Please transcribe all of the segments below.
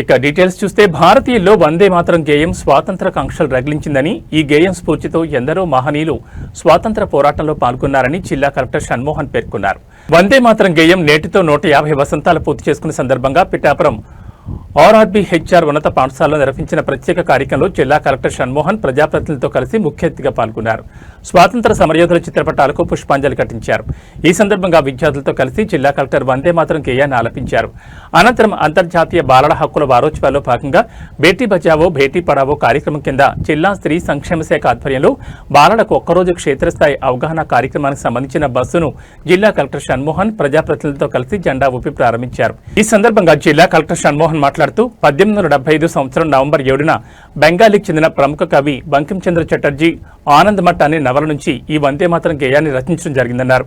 ఇక డీటెయిల్స్ చూస్తే భారతీయుల్లో వందే మాత్రం గేయం స్వాతంత్ర కాంక్షలు రగిలించిందని ఈ గేయం స్ఫూర్తితో ఎందరో మహనీయులు స్వాతంత్ర పోరాటంలో పాల్గొన్నారని జిల్లా కలెక్టర్ షణ్మోహన్ పేర్కొన్నారు. వందే మాత్రం గేయం నేటితో నూట యాభై వసంతాలు పూర్తి చేసుకున్న సందర్భంగా పిఠాపురం ఆర్ఆర్బీ హెచ్ఆర్ ఉన్నత పాఠశాలలో నిర్వహించిన ప్రత్యేక కార్యక్రమంలో జిల్లా కలెక్టర్ షణ్మోహన్ ప్రజాప్రతినిధులతో కలిసి ముఖ్య అతిథిగా పాల్గొన్నారు. స్వాతంత్ర సమరయోధుల చిత్రపటాలకు పుష్పాంజలి ఘటించారు. ఈ సందర్భంగా విద్యార్థులతో కలిసి జిల్లా కలెక్టర్ వందే మాత్రం గేయాన్ని ఆలపించారు. అనంతరం అంతర్జాతీయ బాలల హక్కుల వారోత్సవాల్లో భాగంగా బేటీ బచావో బేటీ పడావో కార్యక్రమం కింద జిల్లా స్త్రీ సంక్షేమ శాఖ ఆధ్వర్యంలో బాలలకు ఒక్కరోజు క్షేత్రస్థాయి అవగాహన కార్యక్రమానికి సంబంధించిన బస్సును జిల్లా కలెక్టర్ షణ్మోహన్ ప్రజాప్రతినిధులతో కలిసి జెండా ఊపి ప్రారంభించారు. ఈ సందర్భంగా జిల్లా కలెక్టర్ షణ్మోహన్ మాట్లాడుతూ పద్దెనిమిది వందల డెబ్బై ఐదు సంవత్సరం నవంబర్ ఏడున బెంగాలీకి చెందిన ప్రముఖ కవి బంకించంద్ర చటర్జీ ఆనందమఠ్ అనే నవల నుంచి ఈ వందే మాత్రం గేయాన్ని రచించడం జరిగిందన్నారు.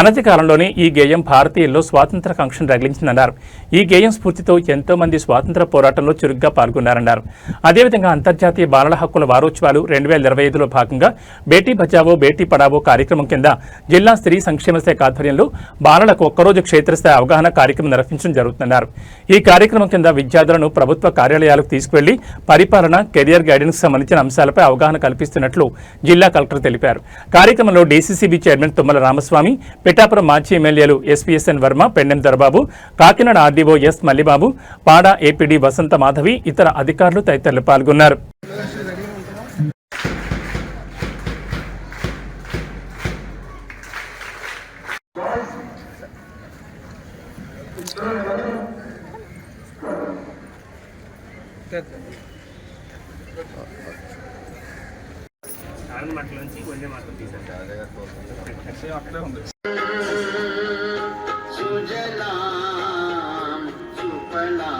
అనతి కాలంలోనే ఈ గేయం భారతీయుల్లో స్వాతంత్ర కాంక్షను రగిలించిందన్నారు. ఈ గేయం స్ఫూర్తితో ఎంతో మంది స్వాతంత్ర పోరాటంలో చురుగ్గా పాల్గొన్నారన్నారు. అదేవిధంగా అంతర్జాతీయ బాలల హక్కుల వారోత్సవాలు రెండు వేల ఇరవై ఐదులో భాగంగా బేటీ బచావో బేటీ పడావో కార్యక్రమం కింద జిల్లా స్త్రీ సంక్షేమ శాఖ ఆధ్వర్యంలో బాలలకు ఒక్కరోజు క్షేత్రస్థాయి అవగాహన కార్యక్రమం నిర్వహించడం జరుగుతున్నారు ఈ కార్యక్రమం కింద విద్యార్థులను ప్రభుత్వ కార్యాలయాలకు తీసుకువెళ్ళి పరిపాలన కెరియర్ గైడెన్స్ సంబంధించిన అంశాలపై అవగాహన కల్పిస్తున్నట్లు జిల్లా కలెక్టర్ తెలిపారు. కార్యక్రమంలో డీసీసీబీ చైర్మన్ తుమ్మల రామస్వామి పిఠాపురం మాజీ ఎమ్మెల్యేలు SPSN Varma Pendem Dorababu Kakinada RDO S Mallibabu PADA APD Vasantha Madhavi ఇతర అధికారులు తదితరులు పాల్గొన్నారు. ఆనంద మట్లోంచి వందే మాత్రం తీసారు సుజలా సుఫలా.